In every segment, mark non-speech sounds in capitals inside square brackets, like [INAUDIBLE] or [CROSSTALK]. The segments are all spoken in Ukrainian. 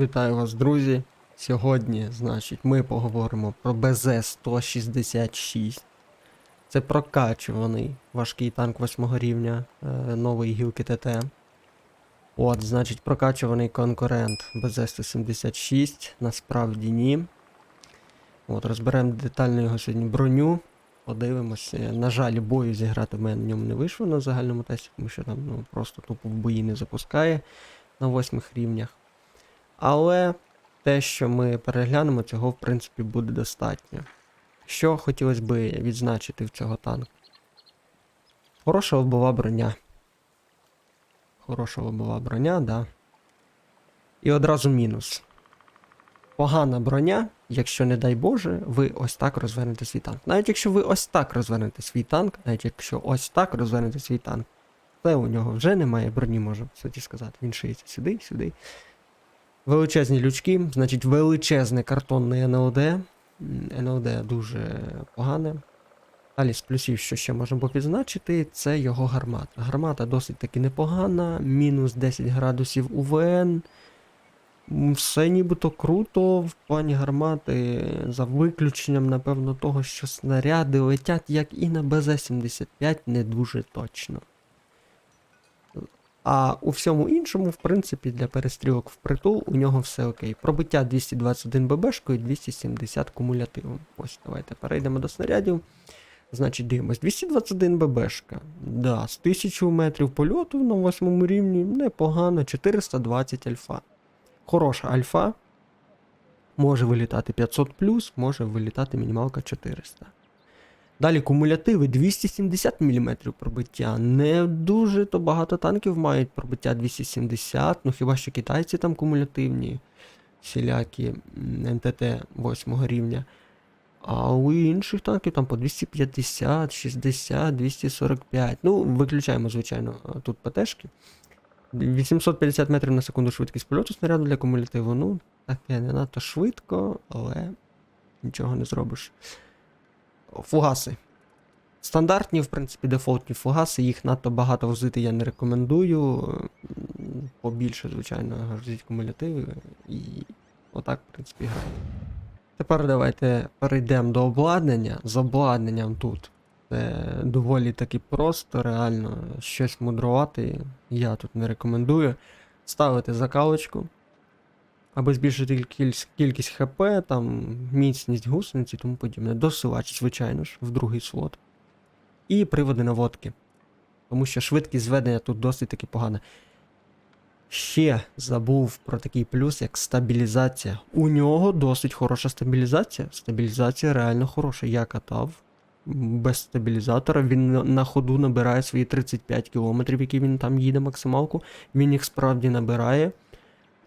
Вітаю вас, друзі. Сьогодні, значить, ми поговоримо про БЗ-166. Це прокачуваний важкий танк 8 рівня е, нової гілки ТТ. От, значить, прокачуваний конкурент БЗ-176. Насправді ні. От, розберемо детально його сьогодні броню. Подивимося. На жаль, бою зіграти в мене на ньому не вийшло на загальному тесті, тому що там ну, просто тупо в бої не запускає на восьмих рівнях. Але те, що ми переглянемо, цього в принципі буде достатньо. Що хотілося би відзначити в цього танку? Хороша лобова броня. Хороша лобова броня, да. І одразу мінус. Погана броня, якщо, не дай Боже, ви ось так розвернете свій танк. Навіть якщо ви ось так розвернете свій танк, навіть якщо ось так розвернете свій танк, це у нього вже немає броні, можу в суті сказати. Він шиється сюди, сюди. Величезні лючки, значить величезне картонне НЛД. НЛД дуже погане. Далі з плюсів, що ще можна було це його гармата. Гармата досить таки непогана, мінус 10 градусів УВН. Все нібито круто в плані гармати, за виключенням, напевно, того, що снаряди летять, як і на БЗ-75, не дуже точно. А у всьому іншому, в принципі, для перестрілок впритул у нього все окей. Пробиття 221 ББшкою, 270 кумулятивом. Ось, давайте перейдемо до снарядів. Значить, дивимось. 221 ББшка. Да, з 1000 метрів польоту на 8 рівні непогано. 420 альфа. Хороша альфа. Може вилітати 500 може вилітати мінімалка 400. Далі кумулятиви 270 мм пробиття. Не дуже то багато танків мають пробиття 270, ну хіба що китайці там кумулятивні, всілякі НТТ 8 рівня. А у інших танків там по 250, 60, 245. Ну, виключаємо, звичайно, тут ПТшки. 850 метрів на секунду швидкість польоту снаряду для кумулятиву. Ну, таке не надто швидко, але нічого не зробиш. Фугаси. Стандартні, в принципі, дефолтні фугаси, їх надто багато возити я не рекомендую. Побільше, звичайно, грузіть кумулятиви і отак, в принципі, граю. Тепер давайте перейдемо до обладнання. З обладнанням тут. Це доволі таки просто, реально щось мудрувати. Я тут не рекомендую. Ставити закалочку, аби збільшити кількість, ХП, там, міцність гусениці і тому подібне. Досилач, звичайно ж, в другий слот. І приводи наводки. Тому що швидкість зведення тут досить таки погана. Ще забув про такий плюс, як стабілізація. У нього досить хороша стабілізація. Стабілізація реально хороша. Я катав без стабілізатора. Він на- ходу набирає свої 35 кілометрів, які він там їде максималку. Він їх справді набирає.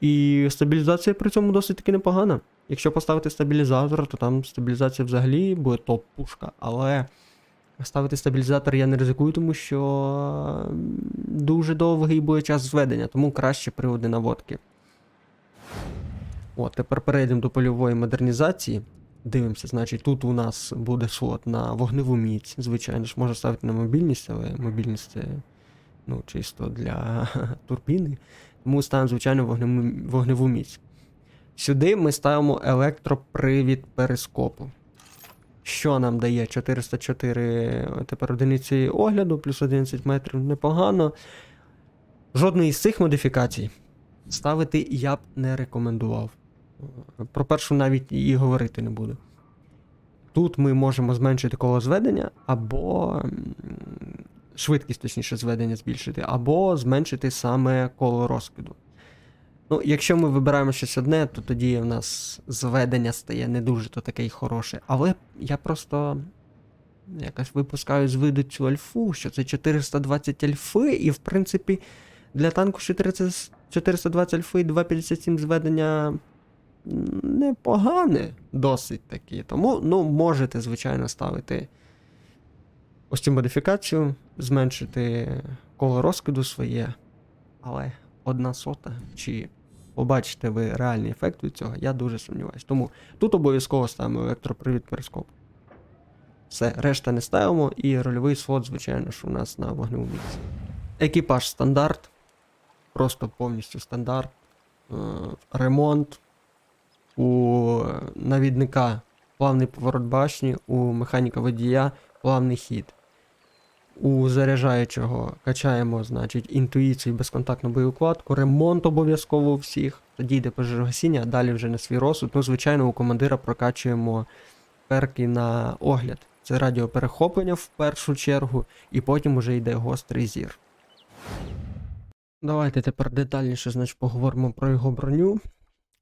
І стабілізація при цьому досить таки непогана. Якщо поставити стабілізатор, то там стабілізація взагалі буде топ-пушка. Але ставити стабілізатор я не ризикую, тому що дуже довгий буде час зведення, тому краще приводи наводки. От, тепер перейдемо до польової модернізації. Дивимося, значить, тут у нас буде слот на вогневу міць. Звичайно ж, можна ставити на мобільність, але мобільність це ну, чисто для [LAUGHS] турбіни. Тому ставимо, звичайно, вогневу, вогневу міць. Сюди ми ставимо електропривід перископу. Що нам дає 404 тепер одиниці огляду, плюс 11 метрів непогано. Жодної з цих модифікацій ставити я б не рекомендував. Про першу навіть і говорити не буду. Тут ми можемо зменшити коло зведення, або швидкість, точніше, зведення збільшити, або зменшити саме коло розкиду. Ну, якщо ми вибираємо щось одне, то тоді в нас зведення стає не дуже то таке й хороше. Але я просто якось випускаю з виду цю альфу, що це 420 альфи, і в принципі для танку 400 420 альфи і 257 зведення непогане досить таки. Тому ну, можете, звичайно, ставити ось цю модифікацію, зменшити коло розкиду своє. Але одна сота, чи побачите ви реальний ефект від цього, я дуже сумніваюсь. Тому тут обов'язково ставимо електропривід перископ. Все, решта не ставимо, і рольовий слот, звичайно, що у нас на вогневу місці. Екіпаж стандарт. Просто повністю стандарт. е, ремонт, у навідника плавний поворот башні, у механіка водія плавний хід. У заряджаючого качаємо, значить, інтуїцію і безконтактну боєукладку, ремонт обов'язково у всіх. Тоді йде пожежогасіння, а далі вже на свій розсуд. Ну, звичайно, у командира прокачуємо перки на огляд. Це радіоперехоплення в першу чергу, і потім уже йде гострий зір. Давайте тепер детальніше значить, поговоримо про його броню.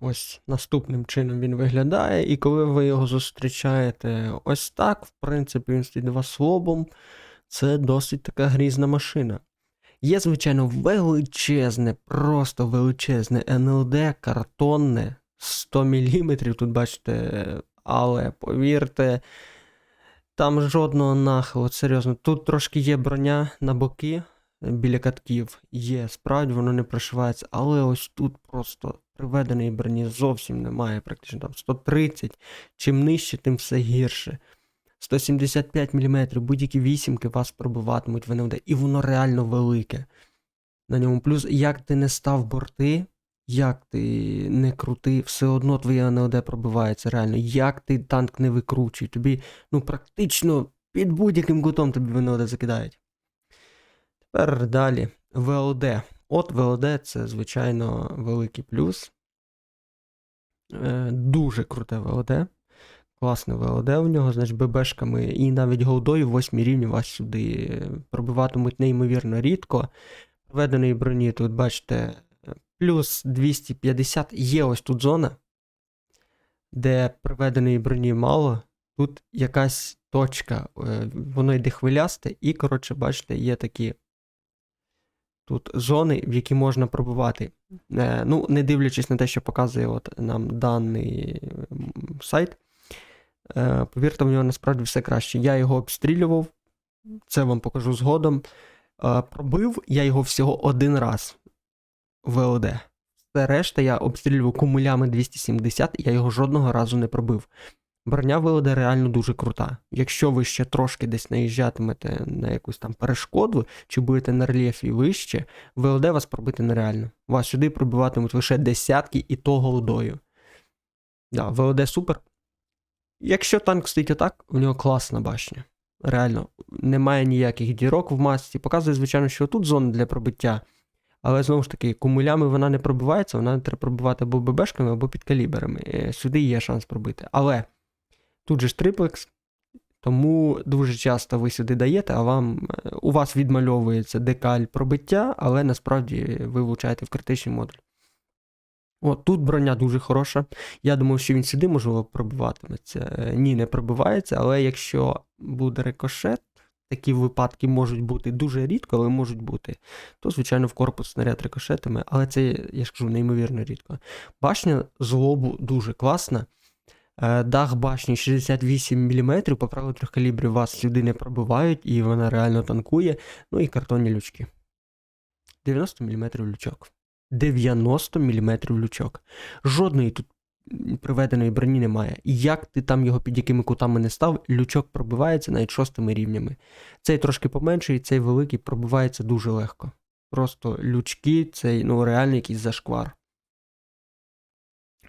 Ось наступним чином він виглядає, і коли ви його зустрічаєте ось так, в принципі, він стоїть два слобом. Це досить така грізна машина. Є, звичайно, величезне, просто величезне НЛД, картонне, 100 мм, тут бачите, але повірте, там жодного нахилу, серйозно. Тут трошки є броня на боки біля катків. Є, справді воно не прошивається, але ось тут просто приведеної броні зовсім немає, практично там 130. Чим нижче, тим все гірше. 175 мм, будь-які вісімки вас пробиватимуть в НЛД, і воно реально велике. На ньому. Плюс, як ти не став борти, як ти не крути, все одно твоє НЛД пробивається реально. Як ти танк не викручуй, тобі, ну, практично під будь-яким кутом тобі НЛД закидають. Тепер далі. ВЛД. От ВЛД це, звичайно, великий плюс. Е, дуже круте ВЛД. Класне ВЛД у нього, значить, ББшками і навіть голдою 8 рівні вас сюди пробиватимуть неймовірно рідко. Введеної броні тут, бачите, плюс 250. Є ось тут зона, де приведеної броні мало. Тут якась точка, е, воно йде хвилясте, і, коротше, бачите, є такі тут зони, в які можна пробувати. Е, Ну, не дивлячись на те, що показує от нам даний сайт. Е, Повірте, в нього насправді все краще. Я його обстрілював, це вам покажу згодом. Е, Пробив я його всього один раз в ЛД. Все решта я обстрілював кумулями 270, і я його жодного разу не пробив. Броня ВЛД реально дуже крута. Якщо ви ще трошки десь наїжджатимете на якусь там перешкоду, чи будете на рельєфі вище, ВЛД вас пробити нереально. Вас сюди пробиватимуть лише десятки і то голдою. Да, ВЛД супер. Якщо танк стоїть отак, в нього класна башня. Реально, немає ніяких дірок в масці. Показує, звичайно, що тут зона для пробиття. Але знову ж таки, кумулями вона не пробивається, вона треба пробивати або ББшками, або підкаліберами. Е, Сюди є шанс пробити. Але тут же ж триплекс, тому дуже часто ви сюди даєте, а вам е, у вас відмальовується декаль пробиття, але насправді ви влучаєте в критичний модуль. От тут броня дуже хороша. Я думав, що він сюди, можливо, пробиватиметься. Е, Ні, не пробивається, але якщо буде рикошет, такі випадки можуть бути дуже рідко, але можуть бути, то, звичайно, в корпус снаряд рикошетами, але це, я ж кажу, неймовірно рідко. Башня з лобу дуже класна. Е, Дах башні 68 мм, по правилу трьох калібрів вас сюди не пробивають, і вона реально танкує. Ну і картонні лючки. 90 мм лючок. 90 мм лючок. Жодної тут приведеної броні немає. І як ти там його під якими кутами не став, лючок пробивається навіть шостими рівнями. Цей трошки поменший, цей великий пробивається дуже легко. Просто лючки, цей ну, реально якийсь зашквар.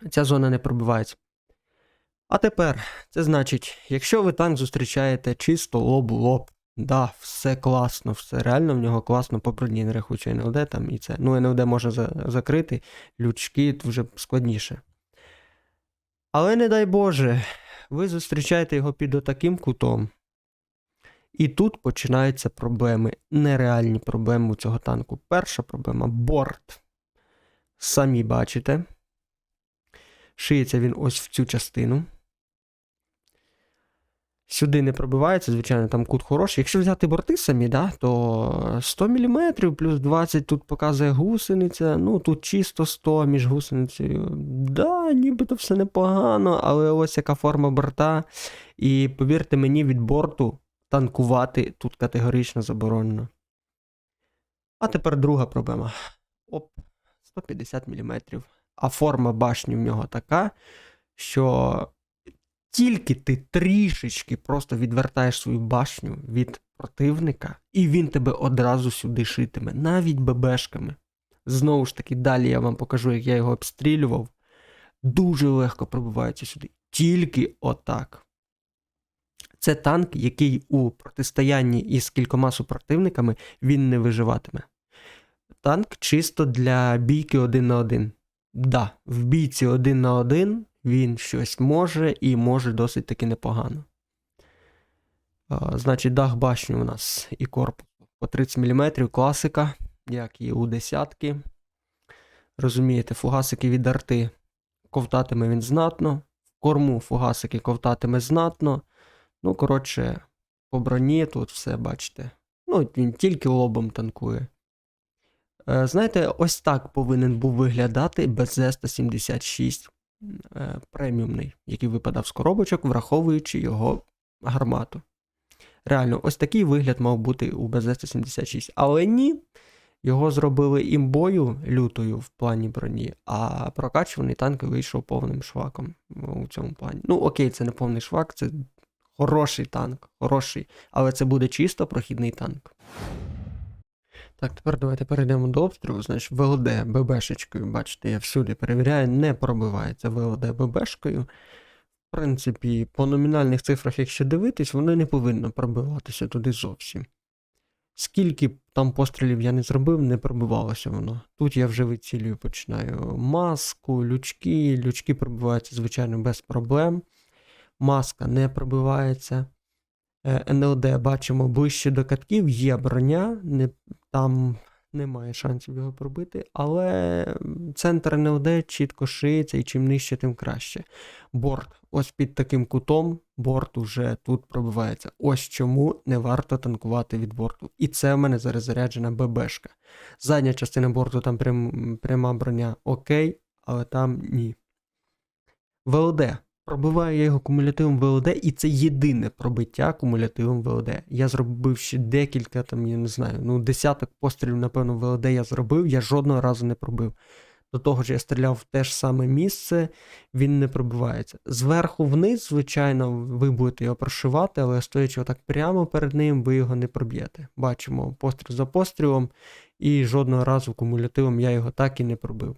Ця зона не пробивається. А тепер, це значить, якщо ви танк зустрічаєте чисто лоб у лоб, да, все класно, все реально в нього класно по броні, не НЛД там і це. Ну, НЛД можна за- закрити, лючки вже складніше. Але не дай Боже, ви зустрічаєте його під отаким кутом. І тут починаються проблеми, нереальні проблеми у цього танку. Перша проблема борт. Самі бачите. Шиється він ось в цю частину. Сюди не пробивається, звичайно, там кут хороший. Якщо взяти борти самі, да, то 100 мм плюс 20 тут показує гусениця. Ну тут чисто 100 між гусеницею. Да, нібито все непогано, але ось яка форма борта. І повірте мені, від борту танкувати тут категорично заборонено. А тепер друга проблема. Оп, 150 мм. А форма башні в нього така, що тільки ти трішечки просто відвертаєш свою башню від противника, і він тебе одразу сюди шитиме, навіть ББшками. Знову ж таки, далі я вам покажу, як я його обстрілював. Дуже легко пробивається сюди. Тільки отак. Це танк, який у протистоянні із кількома супротивниками він не виживатиме. Танк чисто для бійки один на один. Да, в бійці один на один він щось може і може досить таки непогано. Значить, дах башні у нас і корпус по 30 мм, класика, як і у десятки. Розумієте, фугасики від арти ковтатиме він знатно, в корму фугасики ковтатиме знатно. Ну, коротше, по броні тут все бачите. Ну, він тільки лобом танкує. Е, знаєте, ось так повинен був виглядати БЗ-176 е, преміумний, який випадав з коробочок, враховуючи його гармату. Реально, ось такий вигляд мав бути у БЗ-176. Але ні, його зробили імбою лютою в плані броні, а прокачуваний танк вийшов повним шваком у цьому плані. Ну, окей, це не повний швак, це хороший танк, хороший, але це буде чисто прохідний танк. Так, тепер давайте перейдемо до обстрілу. Значить, ВЛД ББшечкою, бачите, я всюди перевіряю, не пробивається ВЛД ББшкою. В принципі, по номінальних цифрах, якщо дивитись, воно не повинно пробиватися туди зовсім. Скільки там пострілів я не зробив, не пробивалося воно. Тут я вже вицілюю, починаю маску, лючки. Лючки пробиваються, звичайно, без проблем. Маска не пробивається. Е, НЛД бачимо ближче до катків, є броня, не, там немає шансів його пробити, але центр НЛД чітко шиється і чим нижче, тим краще. Борт, ось під таким кутом, борт уже тут пробивається. Ось чому не варто танкувати від борту. І це в мене зараз заряджена ББшка. Задня частина борту там прям, пряма броня окей, але там ні. ВЛД. Пробиваю я його кумулятивом ВЛД, і це єдине пробиття кумулятивом ВЛД. Я зробив ще декілька, там, я не знаю, ну, десяток пострілів, напевно, ВЛД я зробив, я жодного разу не пробив. До того ж, я стріляв в те ж саме місце, він не пробивається. Зверху вниз, звичайно, ви будете його прошивати, але стоячи отак прямо перед ним, ви його не проб'єте. Бачимо постріл за пострілом, і жодного разу кумулятивом я його так і не пробив.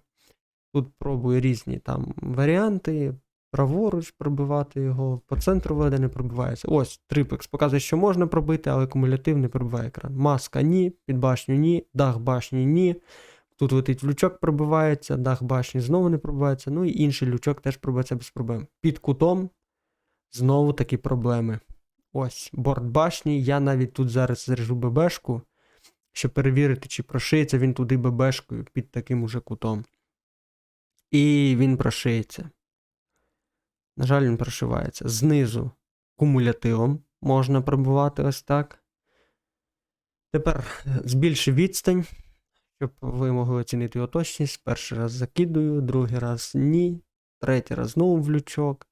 Тут пробую різні там варіанти праворуч пробивати його, по центру веде не пробивається. Ось, трипекс показує, що можна пробити, але кумулятив не пробиває екран. Маска ні, під башню ні, дах башні ні. Тут летить лючок пробивається, дах башні знову не пробивається, ну і інший лючок теж пробивається без проблем. Під кутом знову такі проблеми. Ось, борт башні. Я навіть тут зараз заряжу ББшку, щоб перевірити, чи прошиється він туди ББшкою під таким уже кутом. І він прошиється. На жаль, він прошивається. Знизу кумулятивом можна пробувати ось так. Тепер збільшив відстань, щоб ви могли оцінити його точність. Перший раз закидую, другий раз ні. Третій раз знову в лючок.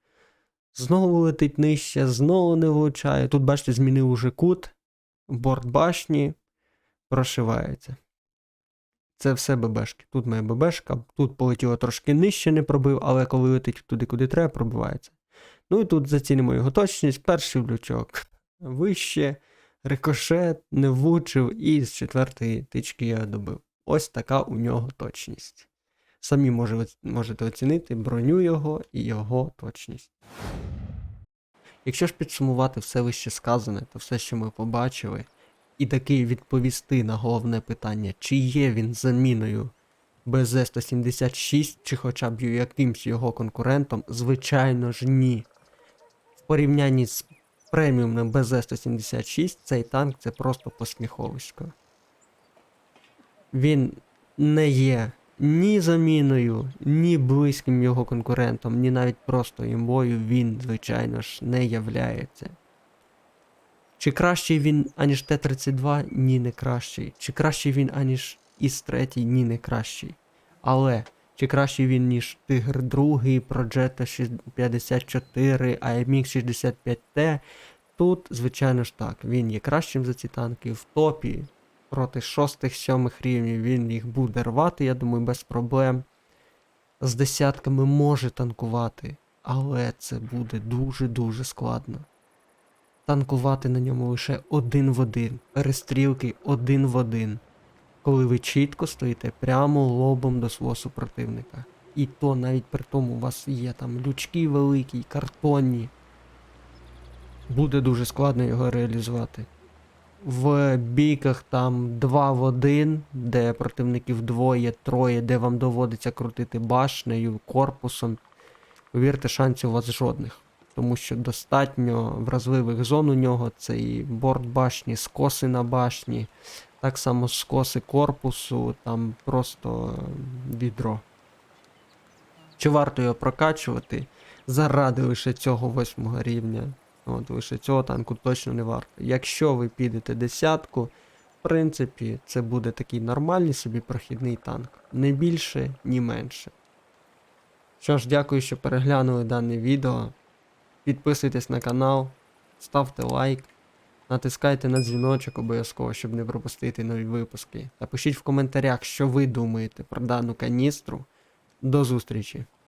Знову летить нижче, знову не влучає. Тут, бачите, змінив уже кут, борт башні прошивається. Це все ББшки. Тут моя ББшка, тут полетіло трошки нижче, не пробив, але коли летить туди, куди треба, пробивається. Ну і тут зацінимо його точність, перший влючок [LAUGHS] вище, рикошет, не влучив, і з четвертої тички я добив. Ось така у нього точність. Самі можете оцінити броню його і його точність. Якщо ж підсумувати все вище сказане, то все, що ми побачили, і таки відповісти на головне питання, чи є він заміною БЗ-176, чи хоча б якимсь його конкурентом, звичайно ж ні. В порівнянні з преміумним БЗ-176 цей танк це просто посміховисько. Він не є ні заміною, ні близьким його конкурентом, ні навіть просто імбою він, звичайно ж, не являється. Чи кращий він, аніж Т-32? Ні, не кращий. Чи кращий він, аніж Іс-3? Ні, не кращий. Але чи кращий він, ніж Тигр 2, Progetto 54, AMX 65T? Тут, звичайно ж так, він є кращим за ці танки. В топі проти 6-7 рівнів він їх буде рвати, я думаю, без проблем. З десятками може танкувати, але це буде дуже-дуже складно танкувати на ньому лише один в один, перестрілки один в один. коли ви чітко стоїте прямо лобом до свого супротивника. І то навіть при тому у вас є там лючки великі, картонні. Буде дуже складно його реалізувати. В бійках там 2 в 1, де противників двоє, троє, де вам доводиться крутити башнею, корпусом. Повірте, шансів у вас жодних. Тому що достатньо вразливих зон у нього це і борт башні, скоси на башні, так само скоси корпусу, там просто відро. Чи варто його прокачувати заради лише цього восьмого рівня? От лише цього танку точно не варто. Якщо ви підете десятку, в принципі, це буде такий нормальний собі прохідний танк. Не більше, ні менше. Що ж, дякую, що переглянули дане відео. Підписуйтесь на канал, ставте лайк, натискайте на дзвіночок обов'язково, щоб не пропустити нові випуски. Та пишіть в коментарях, що ви думаєте про дану каністру. До зустрічі!